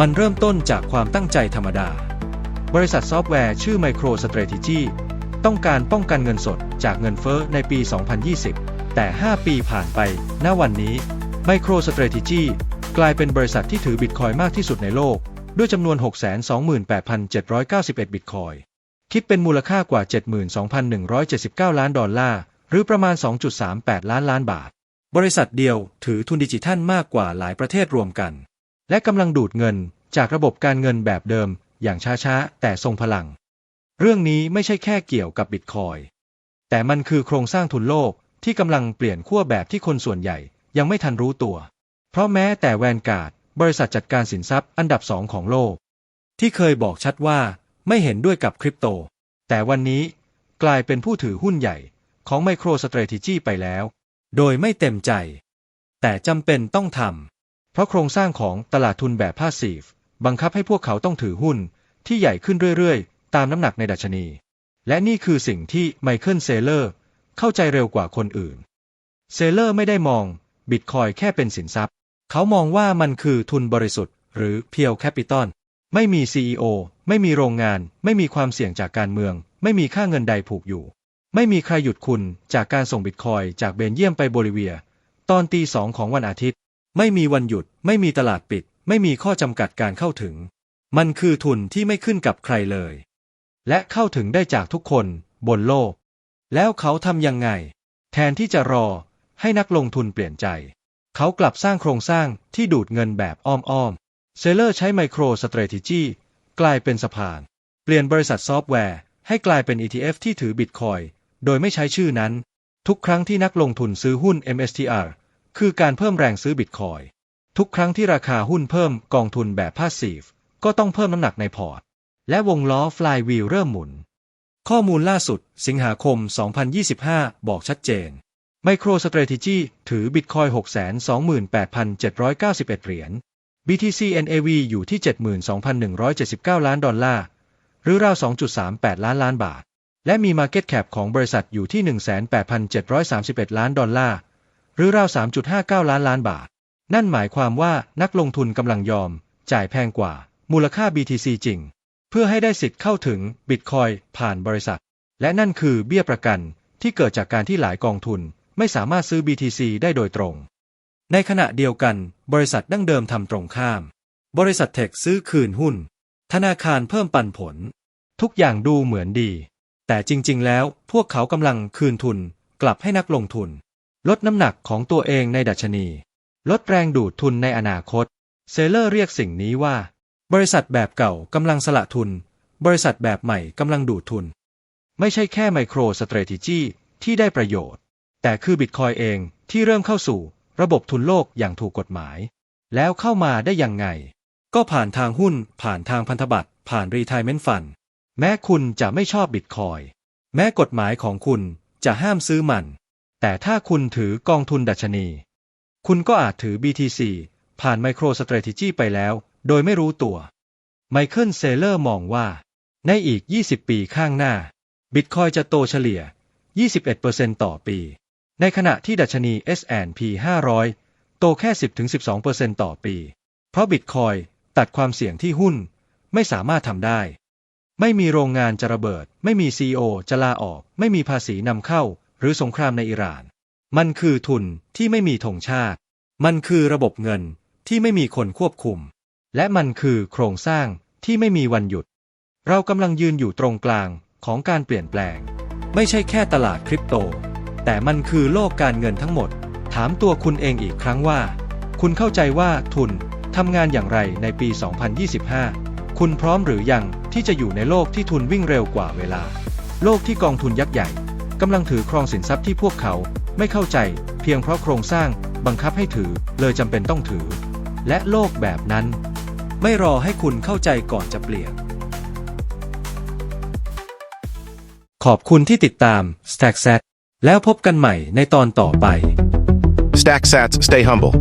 มันเริ่มต้นจากความตั้งใจธรรมดา บริษัทซอฟต์แวร์ชื่อ MicroStrategy ต้องการป้องกันเงินสดจากเงินเฟ้อในปี 2020 แต่ 5 ปีผ่านไป ณ วันนี้ MicroStrategy กลายเป็นบริษัทที่ถือบิตคอยมากที่สุดในโลก ด้วยจำนวน 628,791 บิตคอยคิดเป็นมูลค่ากว่า 72,179 ล้านดอลลาร์ หรือประมาณ 2.38 ล้านล้านบาท บริษัทเดียวถือทุนดิจิทัลมากกว่าหลายประเทศรวมกัน และกำลังดูดเงินจากระบบการเงินแบบเดิมอย่างช้าๆ แต่ทรงพลัง เรื่องนี้ไม่ใช่แค่เกี่ยวกับบิตคอยน์แต่มันคือโครงสร้างทุนโลกที่กำลังเปลี่ยนขั้วแบบที่คนส่วนใหญ่ยังไม่ทันรู้ตัว เพราะแม้แต่แวนการ์ดบริษัทจัดการสินทรัพย์อันดับสองของโลก ที่เคยบอกชัดว่าไม่เห็นด้วยกับคริปโต แต่วันนี้กลายเป็นผู้ถือหุ้นใหญ่ของ MicroStrategy ไปแล้ว โดยไม่เต็มใจ แต่จำเป็นต้องทำ เพราะโครงสร้างของตลาดทุนแบบพาสซีฟบังคับให้พวกเขาต้องถือหุ้นที่ใหญ่ขึ้นเรื่อยๆ ตามน้ำหนักในดัชนี และนี่คือสิ่งที่ไมเคิลเซเลอร์เข้าใจเร็วกว่าคนอื่น เซเลอร์ไม่ได้มองบิตคอยแค่เป็นสินทรัพย์ เขามองว่ามันคือทุนบริสุทธิ์ หรือเพียวแคปิตอลไม่มี CEO ไม่มีโรงงาน ไม่มีความเสี่ยงจากการเมือง ไม่มีค่าเงินใดผูกอยู่ ไม่มีใครหยุดคุณจากการส่งบิตคอยจากเบนเยียมไปโบลิเวีย ตอนตีสองของวันอาทิตย์ ไม่มีวันหยุด ไม่มีตลาดปิด ไม่มีข้อจำกัดการเข้าถึง มันคือทุนที่ไม่ขึ้นกับใครเลย และเข้าถึงได้จากทุกคนบนโลก แล้วเขาทำยังไง แทนที่จะรอให้นักลงทุนเปลี่ยนใจ เขากลับสร้างโครงสร้างที่ดูดเงินแบบอ้อมๆ เซเลอร์ใช้ MicroStrategy กลายเป็นสะพาน เปลี่ยนบริษัทซอฟต์แวร์ ให้กลายเป็น ETF ที่ถือบิตคอยโดยไม่ใช้ชื่อนั้น ทุกครั้งที่นักลงทุนซื้อหุ้น MSTR คือการเพิ่มแรงซื้อบิตคอย ทุกครั้งที่ราคาหุ้นเพิ่มกองทุนแบบพาสซีฟก็ต้องเพิ่มน้ำหนักในพอร์ต และวงล้อฟลายวีลเริ่มหมุน ข้อมูลล่าสุด สิงหาคม 2025 บอกชัดเจน MicroStrategy ถือ Bitcoin 628,791 เหรียญ BTC NAV อยู่ที่ 72,179 ล้านดอลลาร์ หรือราว 2.38 ล้านล้านบาท และมี Market Cap ของบริษัทอยู่ที่ 18,731 ล้านดอลลาร์ หรือราว 3.59 ล้านล้านบาท นั่นหมายความว่านักลงทุนกำลังยอม จ่ายแพงกว่า มูลค่า BTC จริง เพื่อให้ได้สิทธิ์เข้าถึง Bitcoin ผ่านบริษัท และนั่นคือเบี้ยประกันที่เกิดจากการที่หลายกองทุนไม่สามารถซื้อ BTC ได้โดยตรง ในขณะเดียวกัน บริษัทดั้งเดิมทำตรงข้าม บริษัทเทคซื้อคืนหุ้น ธนาคารเพิ่มปันผล ทุกอย่างดูเหมือนดี แต่จริง ๆ แล้วพวกเขากำลังคืนทุนกลับให้นักลงทุน ลดน้ำหนักของตัวเองในดัชนี ลดแรงดูดทุนในอนาคต เซเลอร์เรียกสิ่งนี้ว่า บริษัทแบบเก่ากำลังสละทุน บริษัทแบบใหม่กำลังดูดทุน ไม่ใช่แค่ MicroStrategy ที่ได้ประโยชน์ แต่คือบิตคอยเองที่เริ่มเข้าสู่ระบบทุนโลกอย่างถูกกฎหมาย แล้วเข้ามาได้ยังไง ก็ผ่านทางหุ้น ผ่านทางพันธบัตร ผ่านรีทายเมนต์ฟัน แม้คุณจะไม่ชอบบิตคอย แม้กฎหมายของคุณจะห้ามซื้อมัน แต่ถ้าคุณถือกองทุนดัชนี คุณก็อาจถือ BTC ผ่าน MicroStrategy ไปแล้ว โดยไม่รู้ตัว ไมเคิลเซเลอร์มองว่า ในอีก 20 ปีข้างหน้า บิตคอยจะโตเฉลี่ย 21%ต่อปี ในขณะที่ดัชนี S&P 500 โตแค่ 10-12%ต่อปี เพราะบิตคอยตัดความเสี่ยงที่หุ้นไม่สามารถทำได้ ไม่มีโรงงานจะระเบิด ไม่มี CEO จะลาออก ไม่มีภาษีนำเข้า หรือสงครามในอิหร่าน มันคือทุนที่ไม่มีธงชาติ มันคือระบบเงินที่ไม่มีคนควบคุม และมันคือโครงสร้างที่ไม่มีวันหยุด เรากำลังยืนอยู่ตรงกลางของการเปลี่ยนแปลง ไม่ใช่แค่ตลาดคริปโต แต่มันคือโลกการเงินทั้งหมด ถามตัวคุณเองอีกครั้งว่า คุณเข้าใจว่าทุนทำงานอย่างไรในปี 2025 คุณพร้อมหรือยังที่จะอยู่ในโลกที่ทุนวิ่งเร็วกว่าเวลา โลกที่กองทุนยักษ์ใหญ่ กำลังถือครองสินทรัพย์ที่พวกเขาไม่เข้าใจ เพียงเพราะโครงสร้างบังคับให้ถือเลยจำเป็นต้องถือ และโลกแบบนั้น ไม่รอให้คุณเข้าใจก่อนจะเปลี่ยน ขอบคุณที่ติดตาม Stack Set แล้วพบกันใหม่ในตอนต่อไป Stack sats, stay humble.